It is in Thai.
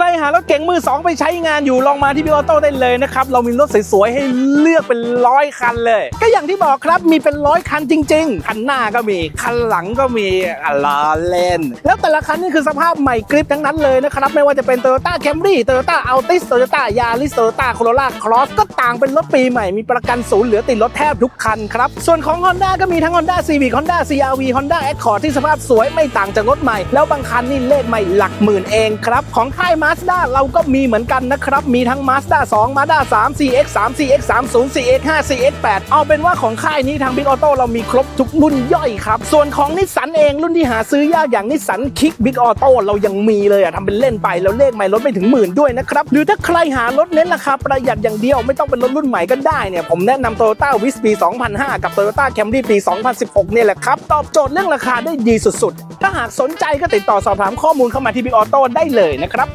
ใครหารถเก๋งมือสองไปใช้งานอยู่ลองมาที่บิ๊กออโต้ได้เลยนะครับ เรามีรถสวยๆให้เลือกเป็นร้อยคันเลย ก็อย่างที่บอกครับมีเป็นร้อยคันจริง ๆ คันหน้าก็มี คันหลังก็มีอะล้อเล่น แล้วแต่ละคันนี่คือสภาพใหม่กริปทั้งนั้นเลยนะครับ ไม่ว่าจะเป็น Toyota Camry Toyota Altis Toyota Yaris Toyota Corolla Cross ก็ต่างเป็นรถปีใหม่มีประกันศูนย์เหลือติดรถแทบทุกคันครับ ส่วนของ Honda ก็มีทั้ง Honda Civic Honda CRV Honda Accord ที่สภาพสวยไม่ต่างจากรถใหม่ แล้วบางคันนี่เลขใหม่หลักหมื่นเองครับของค่าย Mazda เราก็มีเหมือนกันนะครับ มีทั้ง Mazda 2 Mazda 3 CX 3 CX 3 0 CX 5 CX 8 เอาเป็นว่าของค่ายนี้ทาง Big Auto เรามีครบทุกรุ่นย่อยครับ ส่วนของนิสสันเองรุ่นที่หาซื้อยากอย่างนิสสันคิก Big Auto เรายังมีเลยอะทำเป็นเล่นไปแล้วเลขใหม่ลดไม่ถึงหมื่นด้วยนะครับ หรือถ้าใครหารถเน้นราคาประหยัดอย่างเดียวไม่ต้องเป็นรถรุ่นใหม่ก็ได้เนี่ยผมแนะนำ Toyota Wish ปี 2005 กับ Toyota Camry ปี 2016 เนี่ยแหละครับ ตอบโจทย์เรื่องราคาได้ดีสุดๆ ถ้าหากสนใจก็ติดต่อสอบถามข้อมูลเข้ามาที่ Big Auto ได้เลยนะครับ